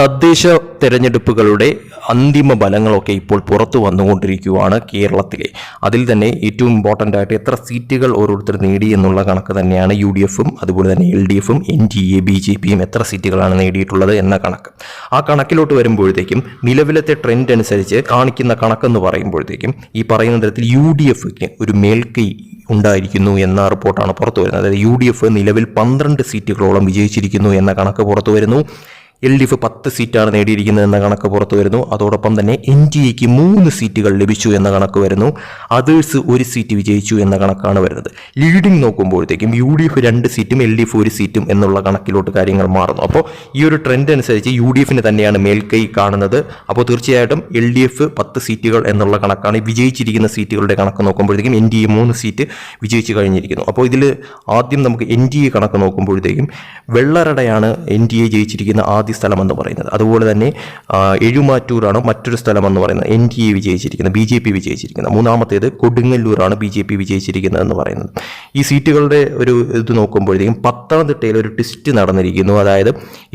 തദ്ദേശ തെരഞ്ഞെടുപ്പുകളുടെ അന്തിമ ഫലങ്ങളൊക്കെ ഇപ്പോൾ പുറത്തു വന്നുകൊണ്ടിരിക്കുകയാണ് കേരളത്തിലെ. അതിൽ തന്നെ ഏറ്റവും ഇമ്പോർട്ടന്റ് ആയിട്ട് എത്ര സീറ്റുകൾ ഓരോരുത്തർ നേടി എന്നുള്ള കണക്ക് തന്നെയാണ് യു ഡി എഫും അതുപോലെ തന്നെ എൽ ഡി എഫും N D A B J പിയും എത്ര സീറ്റുകളാണ് നേടിയിട്ടുള്ളത് എന്ന കണക്ക്. ആ കണക്കിലോട്ട് വരുമ്പോഴത്തേക്കും നിലവിലത്തെ ട്രെൻഡ് അനുസരിച്ച് കാണിക്കുന്ന കണക്കെന്ന് പറയുമ്പോഴത്തേക്കും ഈ പറയുന്ന തരത്തിൽ യു ഡി എഫിക്ക് ഒരു മേൽക്കൈ ഉണ്ടായിരിക്കുന്നു എന്ന റിപ്പോർട്ടാണ് പുറത്തു വരുന്നത്. അതായത് യു ഡി എഫ് നിലവിൽ പന്ത്രണ്ട് സീറ്റുകളോളം വിജയിച്ചിരിക്കുന്നു എന്ന കണക്ക് പുറത്തു വരുന്നു. എൽ ഡി എഫ് പത്ത് സീറ്റാണ് നേടിയിരിക്കുന്നത് എന്ന കണക്ക് പുറത്തു വരുന്നു. അതോടൊപ്പം തന്നെ എൻ ഡി എക്ക് മൂന്ന് സീറ്റുകൾ ലഭിച്ചു എന്ന കണക്ക് വരുന്നു. അതേഴ്സ് ഒരു സീറ്റ് വിജയിച്ചു എന്ന കണക്കാണ് വരുന്നത്. ലീഡിംഗ് നോക്കുമ്പോഴത്തേക്കും യു ഡി എഫ് രണ്ട് സീറ്റും എൽ ഡി എഫ് ഒരു സീറ്റും എന്നുള്ള കണക്കിലോട്ട് കാര്യങ്ങൾ മാറുന്നു. അപ്പോൾ ഈ ഒരു ട്രെൻഡ് അനുസരിച്ച് യു ഡി എഫിന് തന്നെയാണ് മേൽക്കൈ കാണുന്നത്. അപ്പോൾ തീർച്ചയായിട്ടും എൽ ഡി എഫ് പത്ത് സീറ്റുകൾ എന്നുള്ള കണക്കാണ്. വിജയിച്ചിരിക്കുന്ന സീറ്റുകളുടെ കണക്ക് നോക്കുമ്പോഴത്തേക്കും എൻ ഡി എ മൂന്ന് സീറ്റ് വിജയിച്ചു കഴിഞ്ഞിരിക്കുന്നു. അപ്പോൾ ഇതിൽ ആദ്യം നമുക്ക് എൻ ഡി എ കണക്ക് നോക്കുമ്പോഴത്തേക്കും വെള്ളറടയാണ് എൻ ഡി എ ജയിച്ചിരിക്കുന്ന ആദ്യ സ്ഥലമെന്ന് പറയുന്നത്. അതുപോലെ തന്നെ എഴുമാറ്റൂരാണ് മറ്റൊരു സ്ഥലമെന്ന് പറയുന്നത്. എൻ ഡി എ വിജയിച്ചിരിക്കുന്നത് ബി ജെ പി വിജയിച്ചിരിക്കുന്നത്. മൂന്നാമത്തേത് കൊടുങ്ങല്ലൂരാണ് ബി ജെ പി വിജയിച്ചിരിക്കുന്നത് എന്ന് പറയുന്നത്. ഈ സീറ്റുകളുടെ ഒരു ഇത് നോക്കുമ്പോഴത്തേക്കും പത്തനംതിട്ടയിൽ ഒരു ട്വിസ്റ്റ് നടന്നിരിക്കുന്നു. അതായത്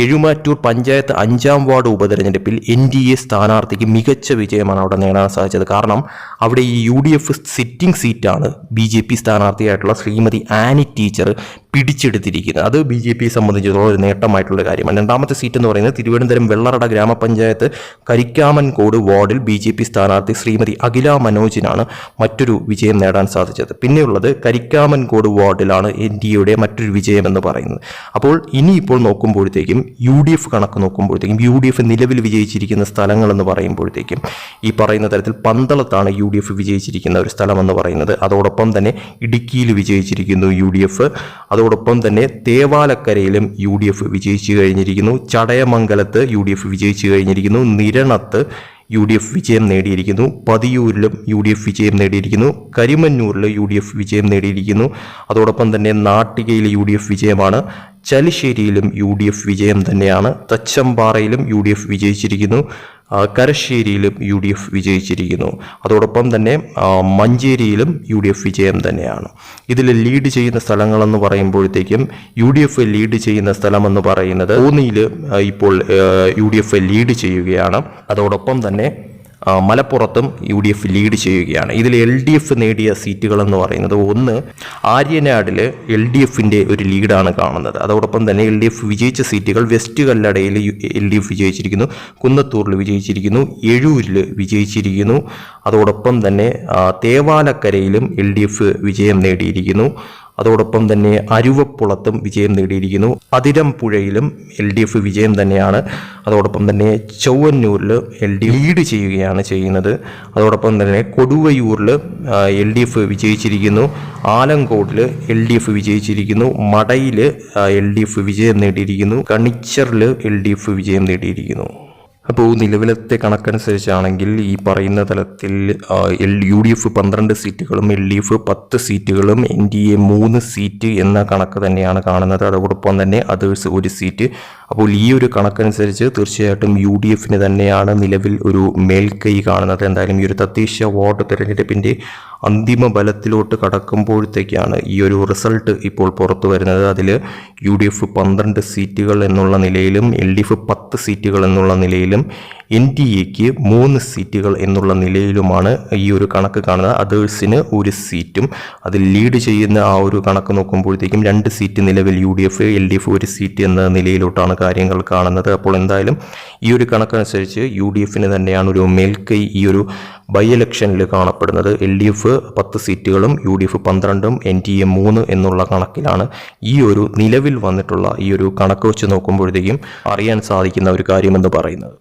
എഴുമാറ്റൂർ പഞ്ചായത്ത് അഞ്ചാം വാർഡ് ഉപതെരഞ്ഞെടുപ്പിൽ എൻ ഡി എ സ്ഥാനാർത്ഥിക്ക് മികച്ച വിജയമാണ് അവിടെ നേടാൻ സാധിച്ചത്. കാരണം അവിടെ ഈ യു ഡി എഫ് സിറ്റിംഗ് സീറ്റാണ് ബി ജെ പി സ്ഥാനാർത്ഥിയായിട്ടുള്ള ശ്രീമതി ആനി ടീച്ചർ പിടിച്ചെടുത്തിരിക്കുന്നത്. അത് ബി ജെ പിയെ സംബന്ധിച്ചിടത്തോളം ഒരു നേട്ടമായിട്ടുള്ള കാര്യമാണ്. രണ്ടാമത്തെ സീറ്റ് എന്ന് പറയുന്നത് തിരുവനന്തപുരം വെള്ളറട ഗ്രാമപഞ്ചായത്ത് കരിക്കാമൻകോട് വാർഡിൽ ബി ജെ പി സ്ഥാനാർത്ഥി ശ്രീമതി അഖില മനോജിനാണ് മറ്റൊരു വിജയം നേടാൻ സാധിച്ചത്. പിന്നെയുള്ളത് കരിക്കാമൻകോട് വാർഡിലാണ് എൻ ഡി എയുടെ മറ്റൊരു വിജയം എന്ന് പറയുന്നത്. അപ്പോൾ ഇനിയിപ്പോൾ നോക്കുമ്പോഴത്തേക്കും യു ഡി എഫ് കണക്ക് നോക്കുമ്പോഴത്തേക്കും യു ഡി എഫ് നിലവിൽ വിജയിച്ചിരിക്കുന്ന സ്ഥലങ്ങളെന്ന് പറയുമ്പോഴത്തേക്കും ഈ പറയുന്ന തരത്തിൽ പന്തളത്താണ് യു ഡി എഫ് വിജയിച്ചിരിക്കുന്ന ഒരു സ്ഥലമെന്ന് പറയുന്നത്. അതോടൊപ്പം തന്നെ ഇടുക്കിയിൽ വിജയിച്ചിരിക്കുന്നു യു ഡി എഫ്. അതോടൊപ്പം തന്നെ തേവാലക്കരയിലും യു ഡി എഫ് വിജയിച്ചു കഴിഞ്ഞിരിക്കുന്നു. ചടയമംഗലത്ത് യു ഡി എഫ് വിജയിച്ചു കഴിഞ്ഞിരിക്കുന്നു. നിരണത്ത് യു ഡി എഫ് വിജയം നേടിയിരിക്കുന്നു. പതിയൂരിലും യു ഡി എഫ് വിജയം നേടിയിരിക്കുന്നു. കരിമന്നൂരിൽ യു ഡി എഫ് വിജയം നേടിയിരിക്കുന്നു. അതോടൊപ്പം തന്നെ നാട്ടികയിൽ യു ഡി എഫ് വിജയമാണ്. ചലിശ്ശേരിയിലും യു ഡി എഫ് വിജയം തന്നെയാണ്. തച്ചമ്പാറയിലും യു ഡി എഫ് വിജയിച്ചിരിക്കുന്നു കരശ്ശേരിയിലും യു ഡി എഫ് വിജയിച്ചിരിക്കുന്നു. അതോടൊപ്പം തന്നെ മഞ്ചേരിയിലും യു ഡി എഫ് വിജയം തന്നെയാണ്. ഇതിൽ ലീഡ് ചെയ്യുന്ന സ്ഥലങ്ങളെന്ന് പറയുമ്പോഴത്തേക്കും യു ഡി എഫ് ലീഡ് ചെയ്യുന്ന സ്ഥലമെന്ന് പറയുന്നത് ഊന്നിയിൽ ഇപ്പോൾ യു ഡി എഫ് ലീഡ് ചെയ്യുകയാണ്. അതോടൊപ്പം തന്നെ മലപ്പുറത്തും യു ഡി എഫ് ലീഡ് ചെയ്യുകയാണ്. ഇതിൽ എൽ ഡി എഫ് നേടിയ സീറ്റുകൾ എന്ന് പറയുന്നത് ഒന്ന് ആര്യനാടിൽ എൽ ഡി എഫിന്റെ ഒരു ലീഡാണ് കാണുന്നത്. അതോടൊപ്പം തന്നെ എൽ ഡി എഫ് വിജയിച്ച സീറ്റുകൾ വെസ്റ്റ് കല്ലടയിൽ എൽ ഡി എഫ് വിജയിച്ചിരിക്കുന്നു കുന്നത്തൂരിൽ വിജയിച്ചിരിക്കുന്നു എഴൂരിൽ വിജയിച്ചിരിക്കുന്നു. അതോടൊപ്പം തന്നെ തേവാലക്കരയിലും എൽ ഡി എഫ് വിജയം നേടിയിരിക്കുന്നു. അതോടൊപ്പം തന്നെ അരുവപ്പുളത്തും വിജയം നേടിയിരിക്കുന്നു. അതിരമ്പുഴയിലും എൽ ഡി എഫ് വിജയം തന്നെയാണ്. അതോടൊപ്പം തന്നെ ചൊവ്വന്നൂരിൽ എൽ ഡി ലീഡ് ചെയ്യുകയാണ് ചെയ്യുന്നത്. അതോടൊപ്പം തന്നെ കൊടുവയൂരിൽ എൽ ഡി എഫ് വിജയിച്ചിരിക്കുന്നു. ആലങ്കോട്ടിൽ എൽ ഡി എഫ് വിജയിച്ചിരിക്കുന്നു. മടയിൽ എൽ ഡി എഫ് വിജയം നേടിയിരിക്കുന്നു. കണിച്ചറിൽ എൽ ഡി എഫ് വിജയം നേടിയിരിക്കുന്നു. അപ്പോൾ നിലവിലത്തെ കണക്കനുസരിച്ചാണെങ്കിൽ ഈ പറയുന്ന തലത്തിൽ എൽ യു ഡി എഫ് പന്ത്രണ്ട് സീറ്റുകളും എൽ ഡി എഫ് പത്ത് സീറ്റുകളും എൻ ഡി എ മൂന്ന് സീറ്റ് എന്ന കണക്ക് തന്നെയാണ് കാണുന്നത്. അതോടൊപ്പം തന്നെ അതേഴ്സ് ഒരു സീറ്റ്. അപ്പോൾ ഈ ഒരു കണക്കനുസരിച്ച് തീർച്ചയായിട്ടും യു ഡി എഫിന് തന്നെയാണ് നിലവിൽ ഒരു മേൽക്കൈ കാണുന്നത്. എന്തായാലും ഈ ഒരു തദ്ദേശ വാർഡ് തിരഞ്ഞെടുപ്പിന്റെ അന്തിമ ബലത്തിലോട്ട് കടക്കുമ്പോഴത്തേക്കാണ് ഈ ഒരു റിസൾട്ട് ഇപ്പോൾ പുറത്തു വരുന്നത്. അതിൽ യു ഡി എഫ് പന്ത്രണ്ട് സീറ്റുകൾ എന്നുള്ള നിലയിലും എൽ ഡി എഫ് പത്ത് സീറ്റുകൾ എന്നുള്ള നിലയിലും എൻ ഡി എക്ക് മൂന്ന് സീറ്റുകൾ എന്നുള്ള നിലയിലുമാണ് ഈ ഒരു കണക്ക് കാണുന്നത്. അതേഴ്സിന് ഒരു സീറ്റും അതിൽ ലീഡ് ചെയ്യുന്ന ആ ഒരു കണക്ക് നോക്കുമ്പോഴത്തേക്കും രണ്ട് സീറ്റ് നിലവിൽ U D F L D F ഒരു സീറ്റ് എന്ന നിലയിലോട്ടാണ് കാര്യങ്ങൾ കാണുന്നത്. അപ്പോൾ എന്തായാലും ഈ ഒരു കണക്കനുസരിച്ച് യു ഡി എഫിന് തന്നെയാണ് ഒരു മേൽക്കൈ ഈ ഒരു ബൈ ഇലക്ഷനിൽ കാണപ്പെടുന്നത്. എൽ ഡി എഫ് പത്ത് സീറ്റുകളും യു ഡി എഫ് പന്ത്രണ്ടും എൻ ടി എ മൂന്ന് എന്നുള്ള കണക്കിലാണ് ഈ ഒരു നിലവിൽ വന്നിട്ടുള്ള ഈ ഒരു കണക്ക് വെച്ച് നോക്കുമ്പോഴത്തേക്കും അറിയാൻ സാധിക്കുന്ന ഒരു കാര്യമെന്ന് പറയുന്നത്.